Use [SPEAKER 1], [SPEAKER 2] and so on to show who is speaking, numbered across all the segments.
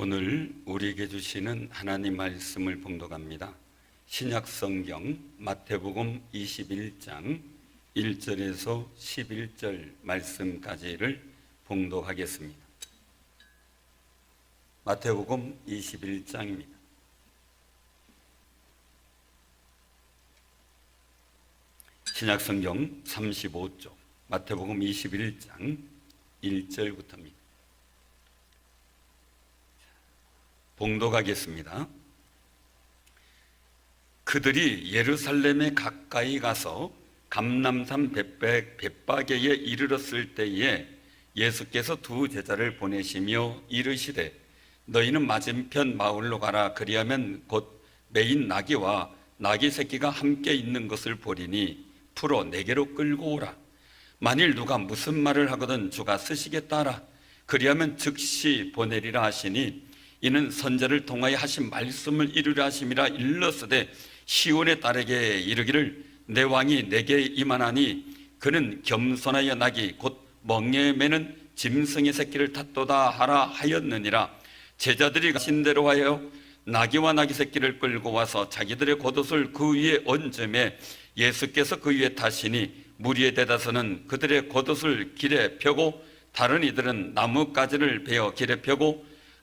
[SPEAKER 1] 오늘 우리에게 주시는 하나님 말씀을 봉독합니다. 신약 성경 마태복음 21장 1절에서 11절 말씀까지를 봉독하겠습니다. 마태복음 21장입니다. 신약 성경 35쪽 마태복음 21장 1절부터입니다. 봉독하겠습니다. 그들이 예루살렘에 가까이 가서 감남산 벳바게에 이르렀을 때에 예수께서 두 제자를 보내시며 이르시되 너희는 맞은편 마을로 가라. 그리하면 곧 메인 나귀와 나귀 새끼가 함께 있는 것을 보리니 풀어 내게로 끌고 오라. 만일 누가 무슨 말을 하거든 주가 쓰시겠다 하라. 그리하면 즉시 보내리라 하시니 이는 선제를 통하여 하신 말씀을 이루려 하심이라 일렀으되 시온의 딸에게 이르기를 내 왕이 내게 임하나니 그는 겸손하여 나기 곧 멍에 매는 짐승의 새끼를 탔도다 하라 하였느니라. 제자들이 가신 대로 하여 나귀와 나귀 새끼를 끌고 와서 자기들의 겉옷을 그 위에 얹음에 예수께서 그 위에 타시니 무리에 대다서는 그들의 겉옷을 길에 펴고 다른 이들은 나뭇가지를 베어 길에 펴고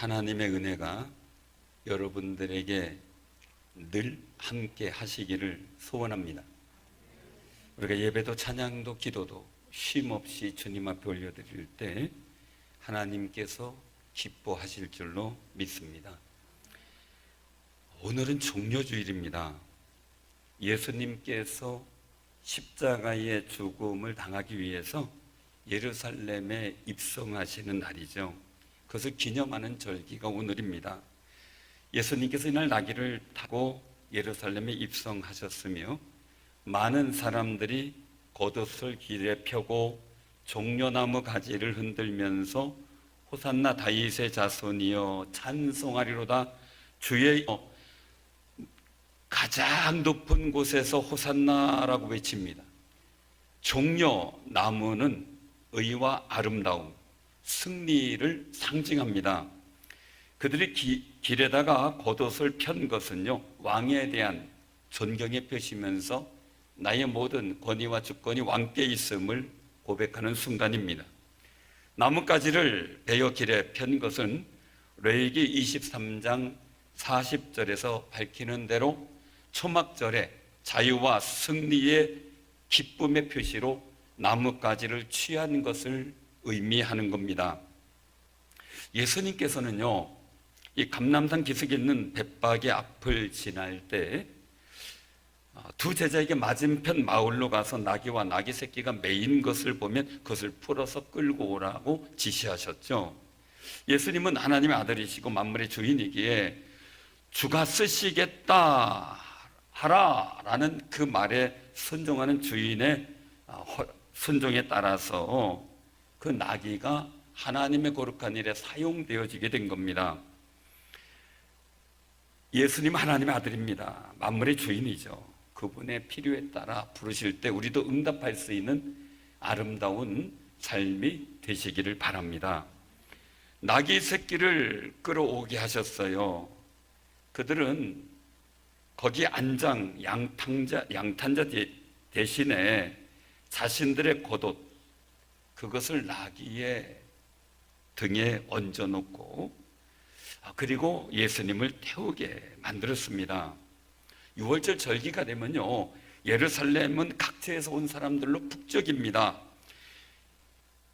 [SPEAKER 1] 하나님의 은혜가 여러분들에게 늘 함께 하시기를 소원합니다. 우리가 예배도 찬양도 기도도 쉼 없이 주님 앞에 올려드릴 때 하나님께서 기뻐하실 줄로 믿습니다. 오늘은 종료주일입니다. 예수님께서 십자가의 죽음을 당하기 위해서 예루살렘에 입성하시는 날이죠. 그것을 기념하는 절기가 오늘입니다. 예수님께서 이날 나귀를 타고 예루살렘에 입성하셨으며 많은 사람들이 겉옷을 길에 펴고 종려나무 가지를 흔들면서 호산나 다윗의 자손이여 찬송하리로다 주의 가장 높은 곳에서 호산나라고 외칩니다. 종려 나무는 의와 아름다움, 승리를 상징합니다. 그들이 기, 길에다가 겉옷을 편 것은요 왕에 대한 존경의 표시면서 나의 모든 권위와 주권이 왕께 있음을 고백하는 순간입니다. 나뭇가지를 베어 길에 편 것은 레이기 23장 40절에서 밝히는 대로 초막절에 자유와 승리의 기쁨의 표시로 나뭇가지를 취한 것을 의미하는 겁니다. 예수님께서는요, 이 감남산 기슭에 있는 벳박의 앞을 지날 때 두 제자에게 맞은편 마을로 가서 나귀와 나귀 새끼가 메인 것을 보면 그것을 풀어서 끌고 오라고 지시하셨죠. 예수님은 하나님의 아들이시고 만물의 주인이기에 주가 쓰시겠다 하라라는 그 말에 순종하는 주인의 순종에 따라서 그 나귀가 하나님의 거룩한 일에 사용되어지게 된 겁니다. 예수님 하나님의 아들입니다. 만물의 주인이죠. 그분의 필요에 따라 부르실 때 우리도 응답할 수 있는 아름다운 삶이 되시기를 바랍니다. 나귀 새끼를 끌어오게 하셨어요. 그들은 거기 안장 양탕자 양탄자 대신에 자신들의 겉옷 그것을 나귀의 등에 얹어 놓고 아, 그리고 예수님을 태우게 만들었습니다. 6월절 절기가 되면요. 예루살렘은 각지에서 온 사람들로 북적입니다.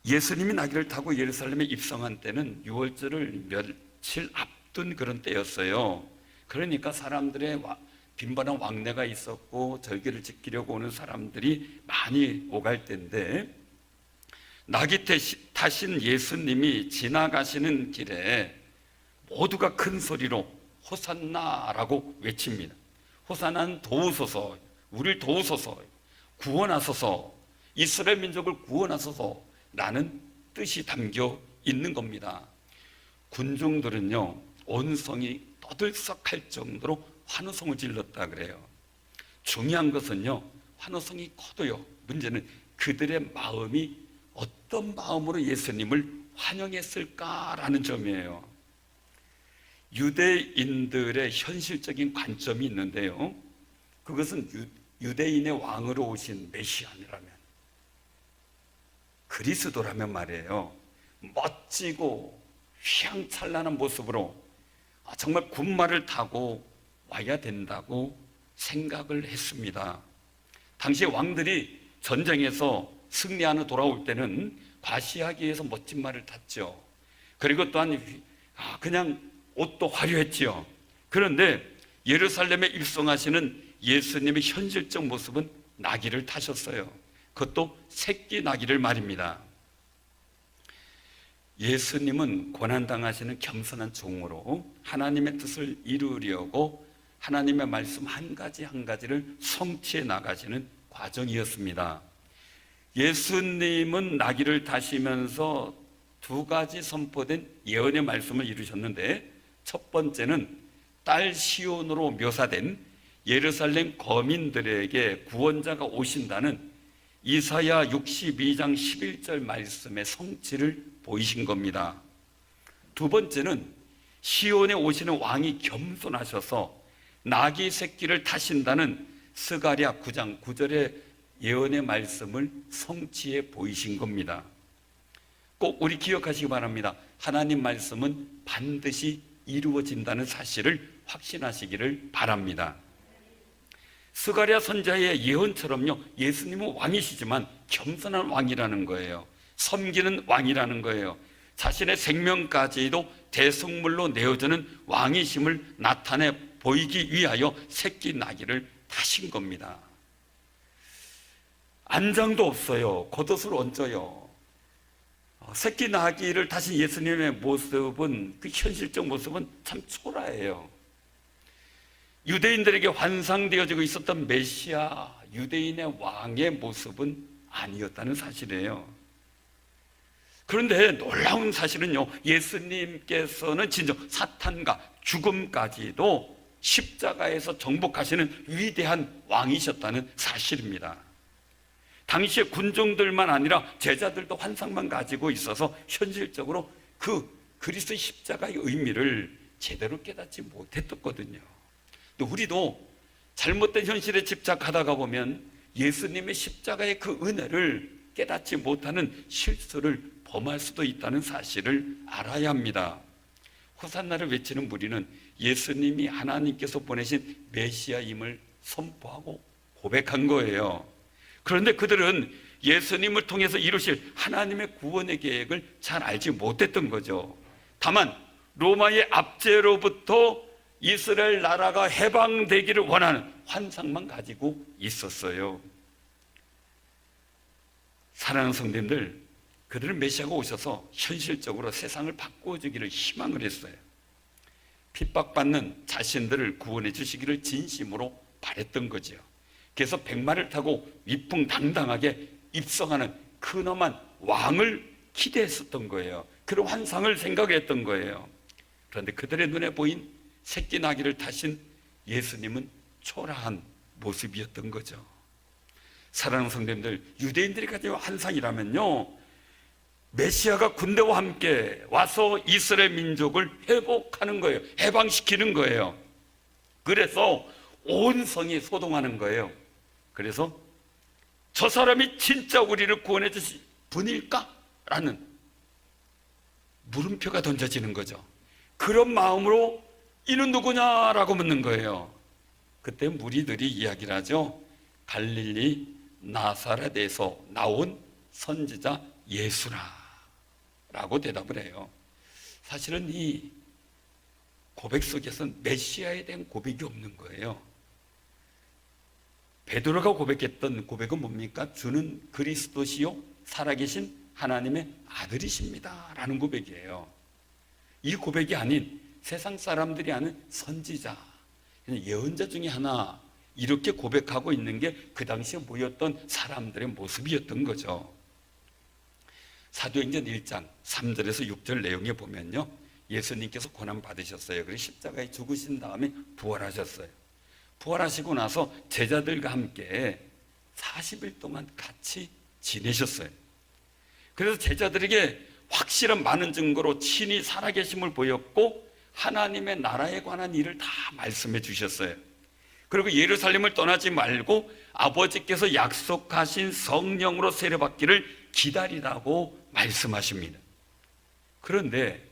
[SPEAKER 1] 예수님이 나귀를 타고 예루살렘에 입성한 때는 6월절을 며칠 앞둔 그런 때였어요. 그러니까 사람들의 빈번한 왕래가 있었고 절기를 지키려고 오는 사람들이 많이 오갈 때인데 나귀 타신 예수님이 지나가시는 길에 모두가 큰 소리로 호산나라고 외칩니다. 호산나는 도우소서, 우리를 도우소서, 구원하소서, 이스라엘 민족을 구원하소서라는 뜻이 담겨 있는 겁니다. 군중들은요 온 성이 떠들썩할 정도로 환호성을 질렀다 그래요. 중요한 것은요 환호성이 커도요 문제는 그들의 마음이 어떤 마음으로 예수님을 환영했을까라는 점이에요. 유대인들의 현실적인 관점이 있는데요. 그것은 유, 유대인의 왕으로 오신 메시아라면 그리스도라면 말이에요. 멋지고 휘황찬란한 모습으로 아, 정말 군마를 타고 와야 된다고 생각을 했습니다. 당시 왕들이 전쟁에서 승리하는 돌아올 때는 과시하기 위해서 멋진 말을 탔죠. 그리고 또한 휘- 아, 그냥 옷도 화려했지요. 그런데 예루살렘에 입성하시는 예수님의 현실적 모습은 나귀를 타셨어요. 그것도 새끼 나귀를 말입니다. 예수님은 고난당하시는 겸손한 종으로 하나님의 뜻을 이루려고 하나님의 말씀 한 가지 한 가지를 성취해 나가시는 과정이었습니다. 예수님은 나귀를 타시면서 두 가지 선포된 예언의 말씀을 이루셨는데 첫 번째는 딸 시온으로 묘사된 예루살렘 거민들에게 구원자가 오신다는 이사야 62장 11절 말씀의 성취를 보이신 겁니다. 두 번째는 시온에 오시는 왕이 겸손하셔서 나귀 새끼를 타신다는 스가랴 9장 9절의 예언의 말씀을 성취해 보이신 겁니다. 꼭 우리 기억하시기 바랍니다. 하나님 말씀은 반드시 이루어진다는 사실을 확신하시기를 바랍니다. 스가랴 선자의 예언처럼요. 예수님은 왕이시지만 겸손한 왕이라는 거예요. 섬기는 왕이라는 거예요. 자신의 생명까지도 대성물로 내어주는 왕이심을 나타내 보이기 위하여 새끼 나귀를 타신 겁니다. 안장도 없어요. 겉옷을 얹어요. 어, 새끼 나귀를 타신 예수님의 모습은 그 현실적 모습은 참 초라해요. 유대인들에게 환상되어지고 있었던 메시아 유대인의 왕의 모습은 아니었다는 사실이에요. 그런데 놀라운 사실은요, 예수님께서는 진정 사탄과 죽음까지도 십자가에서 정복하시는 위대한 왕이셨다는 사실입니다. 당시에 군종들만 아니라 제자들도 환상만 가지고 있어서 현실적으로 그 그리스도의 십자가의 의미를 제대로 깨닫지 못했었거든요. 또 우리도 잘못된 현실에 집착하다가 보면 예수님의 십자가의 그 은혜를 깨닫지 못하는 실수를 범할 수도 있다는 사실을 알아야 합니다. 호산나를 외치는 무리는 예수님이 하나님께서 보내신 메시아임을 선포하고 고백한 거예요. 그런데 그들은 예수님을 통해서 이루실 하나님의 구원의 계획을 잘 알지 못했던 거죠. 다만 로마의 압제로부터 이스라엘 나라가 해방되기를 원하는 환상만 가지고 있었어요. 사랑하는 성도님들, 그들은 메시아가 오셔서 현실적으로 세상을 바꾸어주기를 희망을 했어요. 핍박받는 자신들을 구원해 주시기를 진심으로 바랬던 거죠. 그래서 백마를 타고 위풍당당하게 입성하는 근엄한 왕을 기대했었던 거예요. 그런 환상을 생각했던 거예요. 그런데 그들의 눈에 보인 새끼 나귀를 타신 예수님은 초라한 모습이었던 거죠. 사랑하는 성도님들, 유대인들이 가진 환상이라면요, 메시아가 군대와 함께 와서 이스라엘 민족을 회복하는 거예요. 해방시키는 거예요. 그래서 온 성이 소동하는 거예요. 그래서 저 사람이 진짜 우리를 구원해 주실 분일까? 라는 물음표가 던져지는 거죠. 그런 마음으로 이는 누구냐라고 묻는 거예요. 그때 무리들이 이야기를 하죠. 갈릴리 나사렛에서 나온 선지자 예수라 라고 대답을 해요. 사실은 이 고백 속에서는 메시아에 대한 고백이 없는 거예요. 베드로가 고백했던 고백은 뭡니까? 주는 그리스도시요 살아계신 하나님의 아들이십니다. 라는 고백이에요. 이 고백이 아닌 세상 사람들이 아는 선지자, 예언자 중에 하나 이렇게 고백하고 있는 게 그 당시에 모였던 사람들의 모습이었던 거죠. 사도행전 1장 3절에서 6절 내용에 보면요. 예수님께서 고난 받으셨어요. 그리고 십자가에 죽으신 다음에 부활하셨어요. 부활하시고 나서 제자들과 함께 40일 동안 같이 지내셨어요. 그래서 제자들에게 확실한 많은 증거로 친히 살아계심을 보였고 하나님의 나라에 관한 일을 다 말씀해 주셨어요. 그리고 예루살렘을 떠나지 말고 아버지께서 약속하신 성령으로 세례받기를 기다리라고 말씀하십니다. 그런데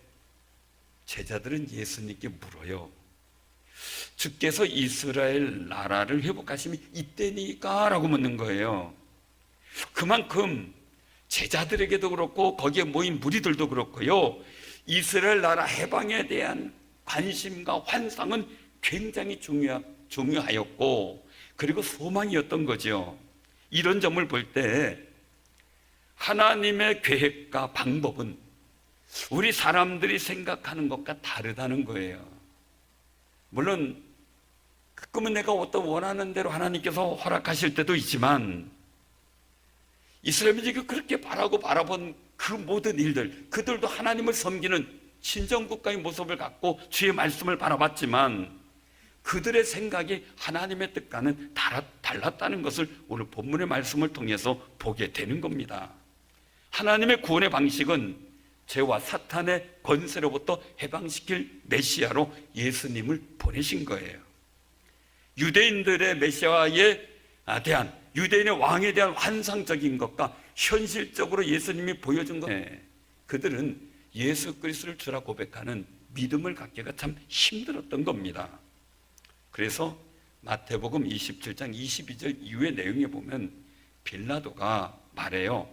[SPEAKER 1] 제자들은 예수님께 물어요. 주께서 이스라엘 나라를 회복하심이 이때니까? 라고 묻는 거예요. 그만큼 제자들에게도 그렇고 거기에 모인 무리들도 그렇고요. 이스라엘 나라 해방에 대한 관심과 환상은 굉장히 중요, 중요하였고 그리고 소망이었던 거죠. 이런 점을 볼 때 하나님의 계획과 방법은 우리 사람들이 생각하는 것과 다르다는 거예요. 물론 가끔은 내가 어떤 원하는 대로 하나님께서 허락하실 때도 있지만 이스라엘이 그렇게 바라고 바라본 그 모든 일들 그들도 하나님을 섬기는 신정 국가의 모습을 갖고 주의 말씀을 바라봤지만 그들의 생각이 하나님의 뜻과는 달랐다는 것을 오늘 본문의 말씀을 통해서 보게 되는 겁니다. 하나님의 구원의 방식은 죄와 사탄의 권세로부터 해방시킬 메시아로 예수님을 보내신 거예요. 유대인들의 메시아에 대한 유대인의 왕에 대한 환상적인 것과 현실적으로 예수님이 보여준 것, 그들은 예수 그리스도를 주라 고백하는 믿음을 갖기가 참 힘들었던 겁니다. 그래서 마태복음 27장 22절 이후의 내용에 보면 빌라도가 말해요.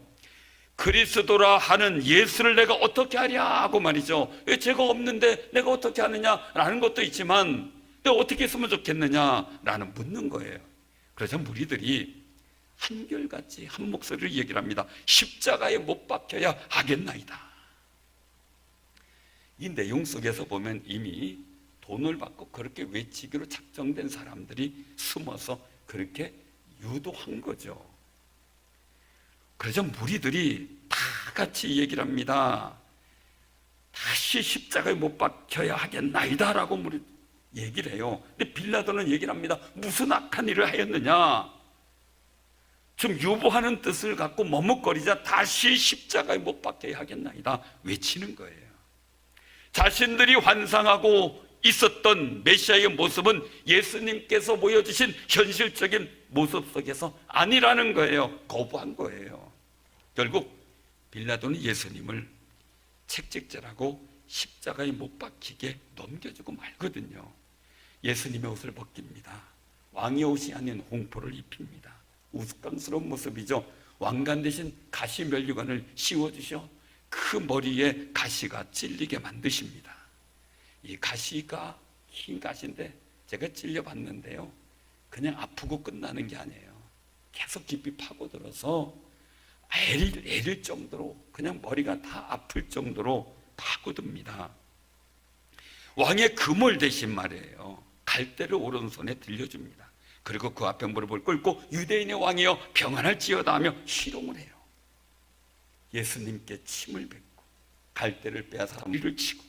[SPEAKER 1] 그리스도라 하는 예수를 내가 어떻게 하랴고 말이죠. 왜 제가 없는데 내가 어떻게 하느냐라는 것도 있지만 내가 어떻게 했으면 좋겠느냐라는 묻는 거예요. 그래서 무리들이 한결같이 한 목소리를 얘기를 합니다. 십자가에 못 박혀야 하겠나이다. 이 내용 속에서 보면 이미 돈을 받고 그렇게 외치기로 작정된 사람들이 숨어서 그렇게 유도한 거죠. 그래서 무리들이 다 같이 얘기를 합니다. 다시 십자가에 못 박혀야 하겠나이다 라고 무리 얘기를 해요. 근데 빌라도는 얘기를 합니다. 무슨 악한 일을 하였느냐? 좀 유보하는 뜻을 갖고 머뭇거리자 다시 십자가에 못 박혀야 하겠나이다 외치는 거예요. 자신들이 환상하고 있었던 메시아의 모습은 예수님께서 보여주신 현실적인 모습 속에서 아니라는 거예요. 거부한 거예요. 결국 빌라도는 예수님을 책찍질하고 십자가에 못 박히게 넘겨주고 말거든요. 예수님의 옷을 벗깁니다. 왕의 옷이 아닌 홍포를 입힙니다. 우스꽝스러운 모습이죠. 왕관 대신 가시 면류관을 씌워주셔 그 머리에 가시가 찔리게 만드십니다. 이 가시가 흰 가시인데 제가 찔려봤는데요. 그냥 아프고 끝나는 게 아니에요. 계속 깊이 파고들어서 애릴, 애릴 정도로 그냥 머리가 다 아플 정도로 파고듭니다. 왕의 금을 대신 말이에요. 갈대를 오른손에 들려줍니다. 그리고 그 앞에 무릎을 꿇고 유대인의 왕이여 평안할지어다 하며 희롱을 해요. 예수님께 침을 뱉고 갈대를 빼앗아 머리를 치고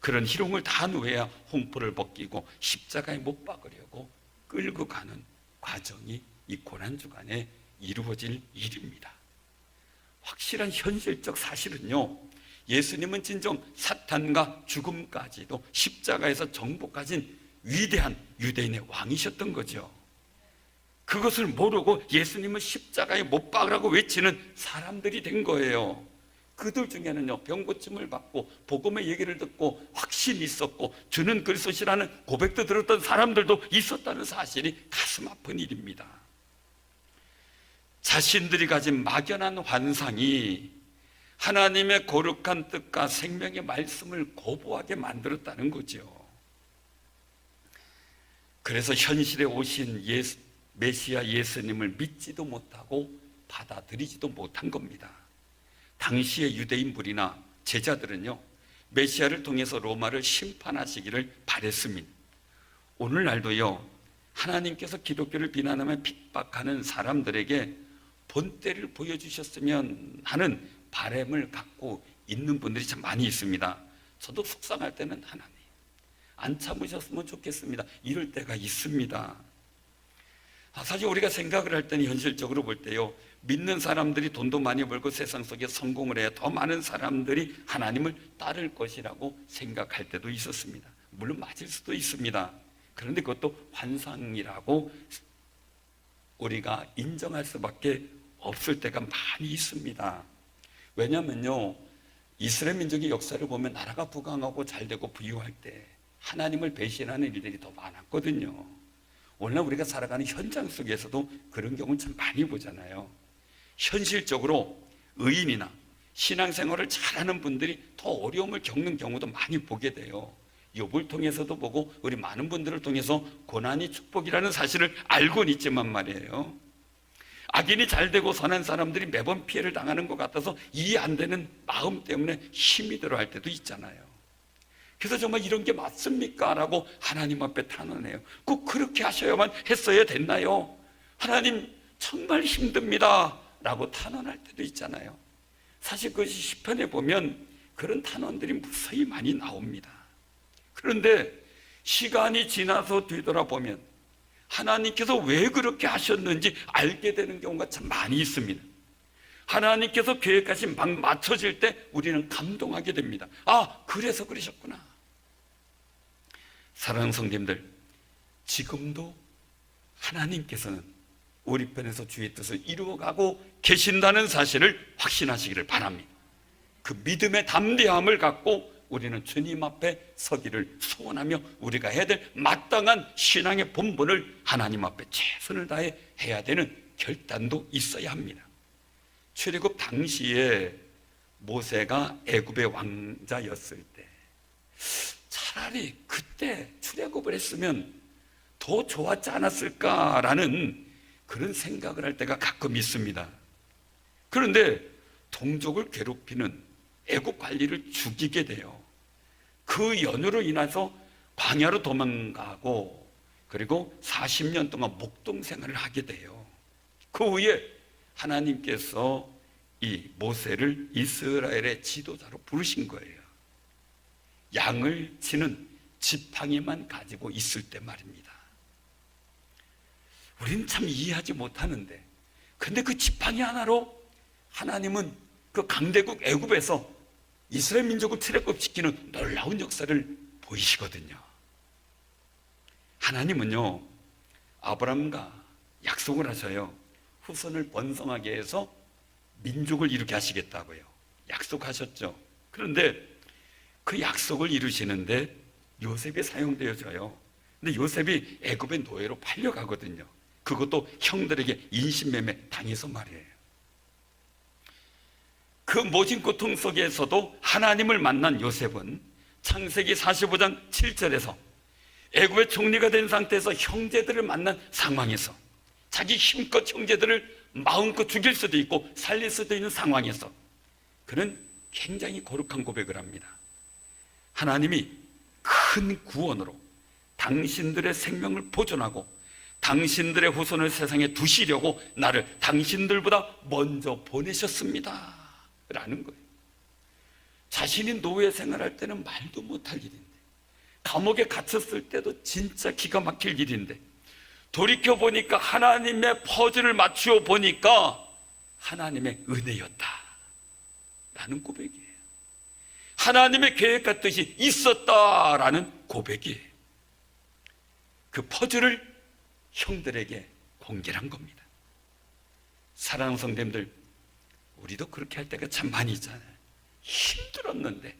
[SPEAKER 1] 그런 희롱을 다 누해야 홍포를 벗기고 십자가에 못 박으려고 끌고 가는 과정이 이 고난 주간에 이루어질 일입니다. 확실한 현실적 사실은요. 예수님은 진정 사탄과 죽음까지도 십자가에서 정복하신 위대한 유대인의 왕이셨던 거죠. 그것을 모르고 예수님은 십자가에 못 박으라고 외치는 사람들이 된 거예요. 그들 중에는요, 병고침을 받고 복음의 얘기를 듣고 확신이 있었고 주는 그리스도시라는 고백도 들었던 사람들도 있었다는 사실이 가슴 아픈 일입니다. 자신들이 가진 막연한 환상이 하나님의 거룩한 뜻과 생명의 말씀을 거부하게 만들었다는 거죠. 그래서 현실에 오신 예수, 메시아 예수님을 믿지도 못하고 받아들이지도 못한 겁니다. 당시의 유대인들이나 제자들은요, 메시아를 통해서 로마를 심판하시기를 바랬습니다. 오늘날도요. 하나님께서 기독교를 비난하며 핍박하는 사람들에게 본때를 보여주셨으면 하는 바램을 갖고 있는 분들이 참 많이 있습니다. 저도 속상할 때는 하나님 안 참으셨으면 좋겠습니다. 이럴 때가 있습니다. 아, 사실 우리가 생각을 할 때는 현실적으로 볼 때요. 믿는 사람들이 돈도 많이 벌고 세상 속에 성공을 해야 더 많은 사람들이 하나님을 따를 것이라고 생각할 때도 있었습니다. 물론 맞을 수도 있습니다. 그런데 그것도 환상이라고 우리가 인정할 수밖에 없을 때가 많이 있습니다. 왜냐면요. 이스라엘 민족의 역사를 보면 나라가 부강하고 잘 되고 부유할 때 하나님을 배신하는 일들이 더 많았거든요. 오늘날 우리가 살아가는 현장 속에서도 그런 경우는 참 많이 보잖아요. 현실적으로 의인이나 신앙생활을 잘하는 분들이 더 어려움을 겪는 경우도 많이 보게 돼요. 욥을 통해서도 보고 우리 많은 분들을 통해서 고난이 축복이라는 사실을 알고는 있지만 말이에요. 악인이 잘 되고 선한 사람들이 매번 피해를 당하는 것 같아서 이해 안 되는 마음 때문에 힘이 들어 할 때도 있잖아요. 그래서 정말 이런 게 맞습니까? 라고 하나님 앞에 탄원해요. 꼭 그렇게 하셔야만 했어야 됐나요? 하나님 정말 힘듭니다. 라고 탄원할 때도 있잖아요. 사실 그것이 시편에 보면 그런 탄원들이 무서히 많이 나옵니다. 그런데 시간이 지나서 뒤돌아보면 하나님께서 왜 그렇게 하셨는지 알게 되는 경우가 참 많이 있습니다. 하나님께서 계획하신 막 맞춰질 때 우리는 감동하게 됩니다. 아, 그래서 그러셨구나. 사랑하는 성님들, 지금도 하나님께서는 우리 편에서 주의 뜻을 이루어가고 계신다는 사실을 확신하시기를 바랍니다. 그 믿음의 담대함을 갖고 우리는 주님 앞에 서기를 소원하며 우리가 해야 될 마땅한 신앙의 본분을 하나님 앞에 최선을 다해 해야 되는 결단도 있어야 합니다. 출애굽 당시에 모세가 애굽의 왕자였을 때 차라리 그때 출애굽을 했으면 더 좋았지 않았을까라는 그런 생각을 할 때가 가끔 있습니다. 그런데 동족을 괴롭히는 애국 관리를 죽이게 돼요. 그 연유로 인해서 광야로 도망가고 그리고 40년 동안 목동 생활을 하게 돼요. 그 후에 하나님께서 이 모세를 이스라엘의 지도자로 부르신 거예요. 양을 치는 지팡이만 가지고 있을 때 말입니다. 우리는 참 이해하지 못하는데 근데 그 지팡이 하나로 하나님은 그 강대국 애굽에서 이스라엘 민족을 트랩업시키는 놀라운 역사를 보이시거든요. 하나님은요 아브람과 약속을 하셔요. 후손을 번성하게 해서 민족을 이루게 하시겠다고요. 약속하셨죠. 그런데 그 약속을 이루시는데 요셉이 사용되어져요. 근데 요셉이 애굽의 노예로 팔려가거든요. 그것도 형들에게 인신매매 당해서 말이에요. 그 모진 고통 속에서도 하나님을 만난 요셉은 창세기 45장 7절에서 애굽의 총리가 된 상태에서 형제들을 만난 상황에서 자기 힘껏 형제들을 마음껏 죽일 수도 있고 살릴 수도 있는 상황에서 그는 굉장히 거룩한 고백을 합니다. 하나님이 큰 구원으로 당신들의 생명을 보존하고 당신들의 후손을 세상에 두시려고 나를 당신들보다 먼저 보내셨습니다. 라는 거예요. 자신이 노예 생활할 때는 말도 못할 일인데, 감옥에 갇혔을 때도 진짜 기가 막힐 일인데, 돌이켜 보니까 하나님의 퍼즐을 맞추어 보니까 하나님의 은혜였다. 라는 고백이에요. 하나님의 계획과 뜻이 있었다라는 고백이에요. 그 퍼즐을 형들에게 공개한 겁니다. 사랑하는 성도님들, 우리도 그렇게 할 때가 참 많이 있잖아요. 힘들었는데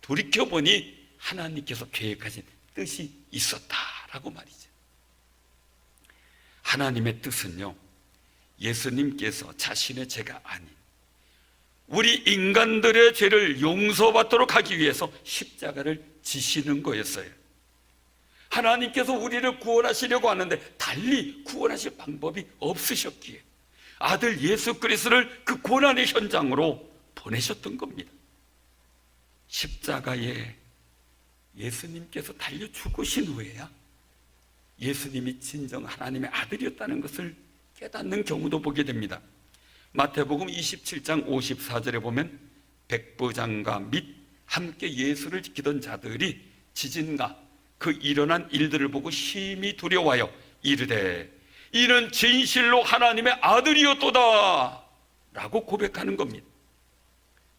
[SPEAKER 1] 돌이켜보니 하나님께서 계획하신 뜻이 있었다라고 말이죠. 하나님의 뜻은요, 예수님께서 자신의 죄가 아닌 우리 인간들의 죄를 용서받도록 하기 위해서 십자가를 지시는 거였어요. 하나님께서 우리를 구원하시려고 하는데 달리 구원하실 방법이 없으셨기에 아들 예수 그리스도를 그 고난의 현장으로 보내셨던 겁니다. 십자가에 예수님께서 달려 죽으신 후에야 예수님이 진정 하나님의 아들이었다는 것을 깨닫는 경우도 보게 됩니다. 마태복음 27장 54절에 보면 백부장과 및 함께 예수를 지키던 자들이 지진과 그 일어난 일들을 보고 심히 두려워하여 이르되 이는 진실로 하나님의 아들이었도다 라고 고백하는 겁니다.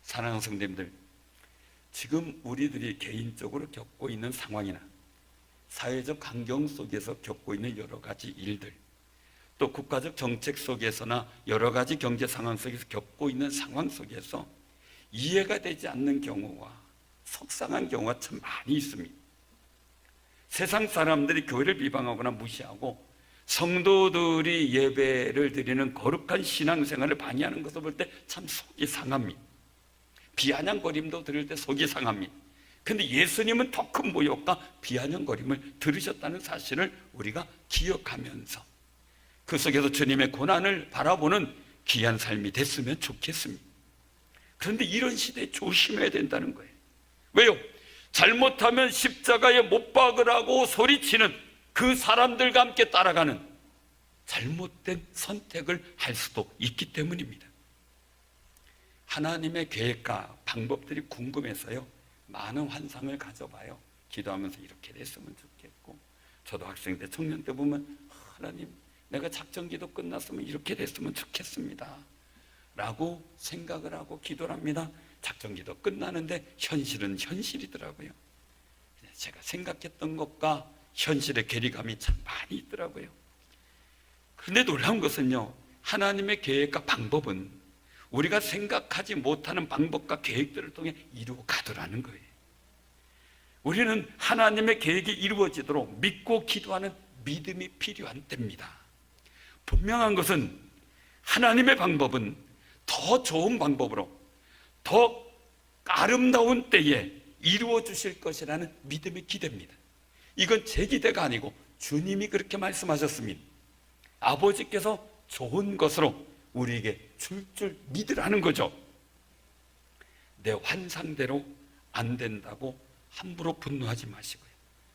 [SPEAKER 1] 사랑하는 성도님들 지금 우리들이 개인적으로 겪고 있는 상황이나 사회적 환경 속에서 겪고 있는 여러 가지 일들 또 국가적 정책 속에서나 여러 가지 경제 상황 속에서 겪고 있는 상황 속에서 이해가 되지 않는 경우와 속상한 경우가 참 많이 있습니다. 세상 사람들이 교회를 비방하거나 무시하고 성도들이 예배를 드리는 거룩한 신앙생활을 방해하는 것을 볼 때 참 속이 상합니다. 비아냥거림도 들을 때 속이 상합니다. 근데 예수님은 더 큰 모욕과 비아냥거림을 들으셨다는 사실을 우리가 기억하면서 그 속에서 주님의 고난을 바라보는 귀한 삶이 됐으면 좋겠습니다. 그런데 이런 시대에 조심해야 된다는 거예요. 왜요? 잘못하면 십자가에 못 박으라고 소리치는 그 사람들과 함께 따라가는 잘못된 선택을 할 수도 있기 때문입니다. 하나님의 계획과 방법들이 궁금해서요. 많은 환상을 가져봐요. 기도하면서 이렇게 됐으면 좋겠고, 저도 학생 때, 청년 때 보면 하나님, 내가 작전 기도 끝났으면 이렇게 됐으면 좋겠습니다. 라고 생각을 하고 기도를 합니다. 작전 기도 끝나는데 현실은 현실이더라고요. 제가 생각했던 것과 현실의 괴리감이 참 많이 있더라고요. 그런데 놀라운 것은요, 하나님의 계획과 방법은 우리가 생각하지 못하는 방법과 계획들을 통해 이루어 가더라는 거예요. 우리는 하나님의 계획이 이루어지도록 믿고 기도하는 믿음이 필요한 때입니다. 분명한 것은 하나님의 방법은 더 좋은 방법으로 더 아름다운 때에 이루어 주실 것이라는 믿음의 기대입니다. 이건 제 기대가 아니고 주님이 그렇게 말씀하셨습니다. 아버지께서 좋은 것으로 우리에게 줄 줄 믿으라는 거죠. 내 환상대로 안 된다고 함부로 분노하지 마시고요.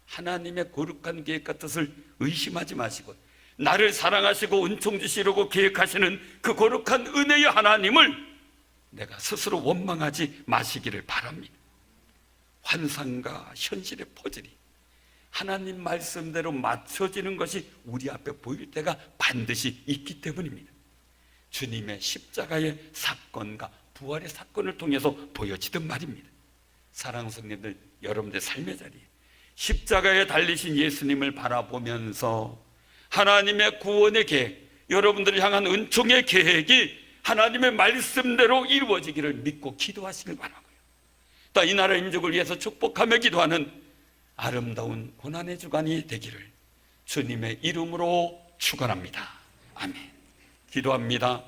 [SPEAKER 1] 하나님의 거룩한 계획과 뜻을 의심하지 마시고 나를 사랑하시고 은총 주시려고 계획하시는 그 거룩한 은혜의 하나님을 내가 스스로 원망하지 마시기를 바랍니다. 환상과 현실의 퍼즐이 하나님 말씀대로 맞춰지는 것이 우리 앞에 보일 때가 반드시 있기 때문입니다. 주님의 십자가의 사건과 부활의 사건을 통해서 보여지던 말입니다. 사랑하는 성님들, 여러분들 삶의 자리에 십자가에 달리신 예수님을 바라보면서 하나님의 구원의 계획, 여러분들을 향한 은총의 계획이 하나님의 말씀대로 이루어지기를 믿고 기도하시길 바라고요. 또 이 나라 민족을 위해서 축복하며 기도하는 아름다운 고난의 주간이 되기를 주님의 이름으로 축원합니다. 아멘. 기도합니다.